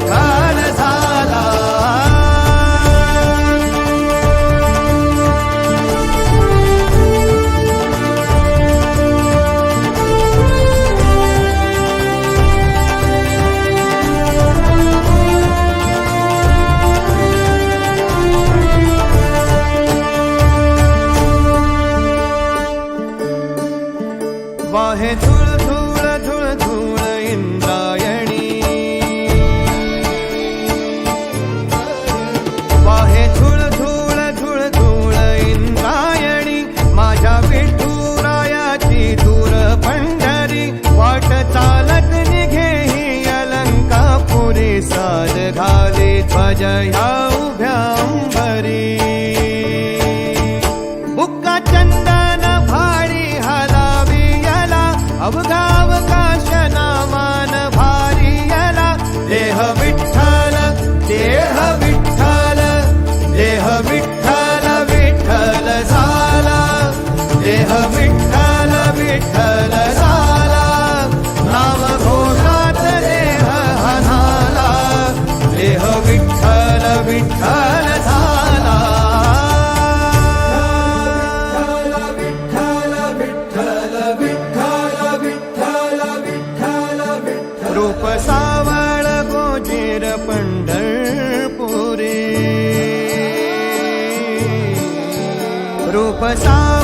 काल झाला. वाट चालत निघे ही अलंका पुरे साद घाले ध्वज ह्या उभ्या अंबरी बुक्का चंदन भारी हलावी याला अवघा विठ्ठल झाला. रूप सावळ गोजेर पंढरपुरे. रूप सावळ